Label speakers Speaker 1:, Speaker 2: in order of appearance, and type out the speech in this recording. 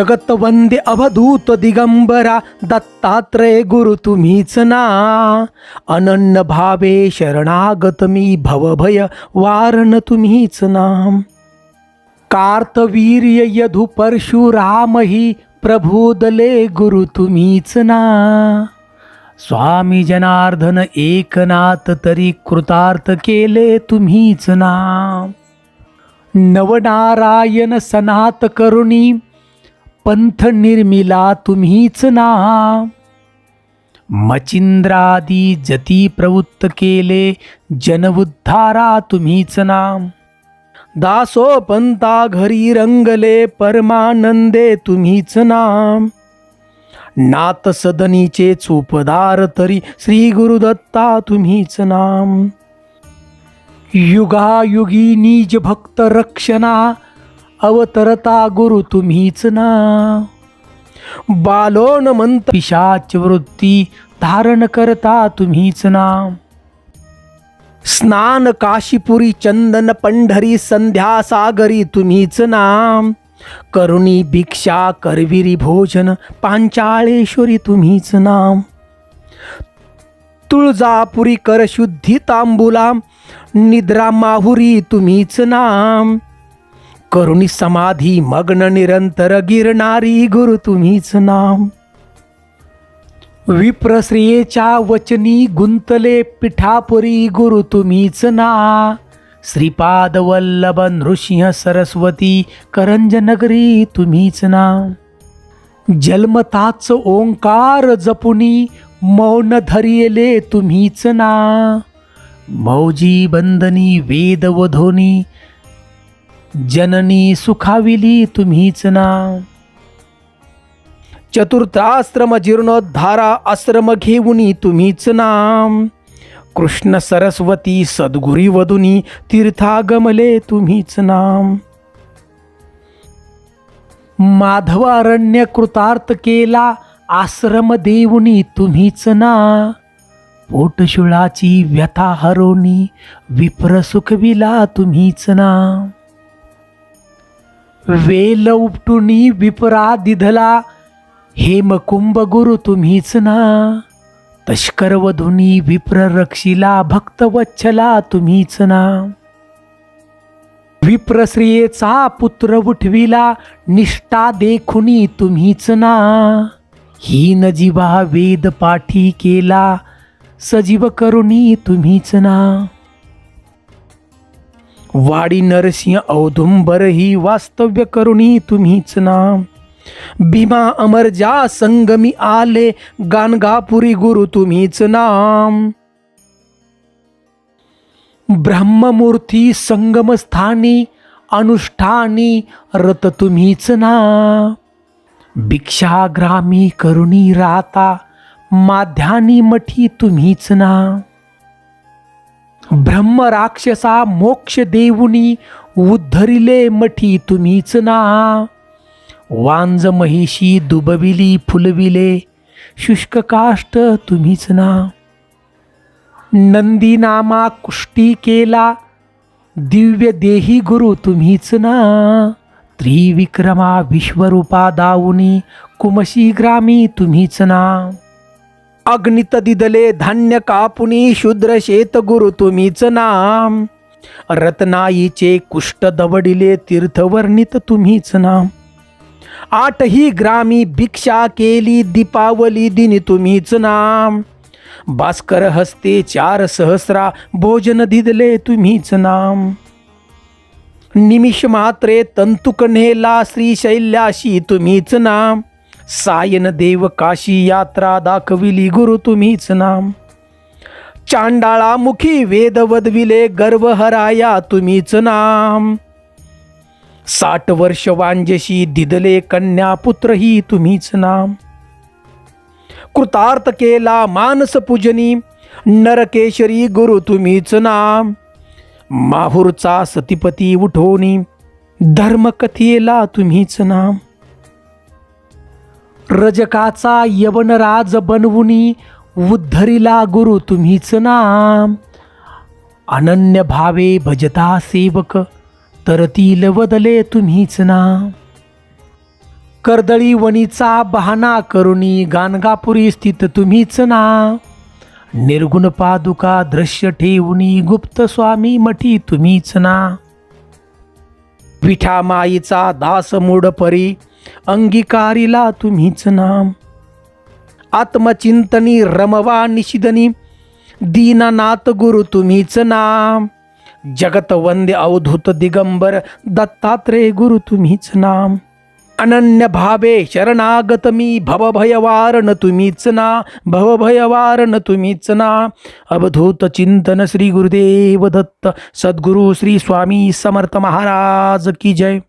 Speaker 1: जगत वंदे अवधूत दिगंबरा दत्तात्रय गुरु तुम्हीच ना. अनन्न भावे शरणागत मी भवभय वारण तुम्हीच नाम कार्तवीर्य यधु परशुराम ही प्रभोदले गुरु तुम्हीच ना. स्वामी जनार्दन एकनाथ तरी कृतार्थ केले तुम्हीच ना. नवनारायण सनात करुणी पंथ निर्मिला तुम्हीच ना मचिंद्रादी जती प्रवृत्त केले जनउद्धारा तुम्हीच नाम. दासो पंता घरी रंगले परमानंदे तुम्हीच नाम. नात सदनीचे चोपदार तरी श्री गुरुदत्ता तुम्हीच नाम. युगायुगी निज भक्त रक्षणा अवतरता गुरु तुम्हीच ना. बालोन मंत पिशाच वृत्ती धारण करता तुम्हीच ना. स्नान काशीपुरी चंदन पंढरी संध्या सागरी तुम्हीच नाम करुणी भिक्षा करविरी भोजन पांचाळेश्वरी तुम्हीच नाम तुळजापुरी करशुद्धी तांबुला निद्रा माहुरी तुम्हीच नाम करुणी समाधी मग्न निरंतर गिरणारी गुरु तुम्हीच नाम. विप्रश्रियेच्या वचनी गुंतले पिठापुरी गुरु तुम्हीच ना. श्रीपाद वल्लभ नृसिंह सरस्वती करंजनगरी तुम्हीच ना. जन्मताच ओंकार जपुनी मौन धरियले तुम्हीच ना. मौजी बंदनी वेद वधोनी जननी सुखाविली तुम्हीच ना चतुर्थाश्रम जीर्णोद्धारा आश्रम घेऊनी तुम्हीच नाम कृष्ण सरस्वती सद्गुरी वधुनी तीर्थागमले तुम्हीच नाम माधवारण्य कृतार्थ केला आश्रम देऊनी तुम्हीच ना पोटशुळाची व्यथा हरोनी विप्र सुखविला तुम्हीच ना वेल उपटुनी विपरा दिधला हेमकुंभ गुरु तुम्हीच ना तस्कर वधुनी विप्र रक्षिला भक्त वच्छला तुम्हीच ना विप्रश्रियेचा पुत्र उठविला निष्ठा देखुनी तुम्हीच ना हीन जीवा वेद पाठी केला सजीव करुणी तुम्हीच ना वाडी नरसिंह औदुंबर ही वास्तव्य करुणी तुम्हीच ना भीमा अमर जा संगमी आले गानगापुरी गुरु तुम्हीच नाम. ब्रह्ममूर्ती संगमस्थानी अनुष्ठानी रत तुम्हीच ना भिक्षाग्रामी करुणी राता माध्यानी मठी तुम्हीच ना ब्रह्म राक्षसा मोक्ष देऊनी उद्धरिले मठी तुम्हीच ना. वांज महिषी दुबविली फुलविले शुष्क काष्ट तुम्हीच ना. नंदीनामा कुष्टी केला दिव्य देही गुरु तुम्हीच ना. त्रिविक्रमा विश्वरूपा दावुनी कुमशी ग्रामी तुम्हीच ना. अग्नित दिदले धान्य कापुनी शूद्र शेत गुरु तुम्हीच नाम. रत्नाईचे कुष्ट दवडिले तीर्थवर्णित तुम्हीच नाम. आठही ग्रामी भिक्षा केली दीपावली दिनी तुम्हीच नाम. भास्कर हस्ते चार सहस्रा भोजन दिदले तुम्हीच नाम. निमिष मात्रे तंतुक नेला श्रीशैल्याशी तुम्हीच नाम. सायन देव काशी यात्रा दाखविली गुरु तुम्हीच नाम. चांडाळा मुखी वेद वदविले गर्व हराया तुम्हीच नाम. साठ वर्ष वांजशी दिदले कन्या पुत्र ही तुम्हीच नाम. कृतार्थ केला मानस पूजनी नरकेशरी गुरु तुम्हीच नाम. माहूरचा सतीपती उठवणी धर्मकथेला तुम्हीच नाम. रजकाचा यवनराज बनवुनी उद्धरिला गुरु तुम्हीच नाम. अनन्य भावे भजता सेवक तरतील वदले तुम्हीच नाम. कर्दळी वणीचा बहाणा करुणी गाणगापुरी स्थित तुम्हीच ना निर्गुण पादुका दृश्य ठेवणी गुप्त स्वामी मठी तुम्हीच ना विठा माईचा दास मूड परी अंगीकारिला तुम्हीच नाम. आत्मचिंतनी रमवा निशिदनी दीनानाथ गुरु तुम्हीच नाम. जगत वंदे अवधूत दिगंबर दत्तात्रेय गुरु तुम्हीच नाम. अनन्य भावे शरणागत मी भवभयवारण तुम्हीच ना भवभयवारण तुम्हीच ना. अवधूत चिंतन श्री गुरुदेव दत्त सद्गुरु श्री स्वामी समर्थ महाराज की जय.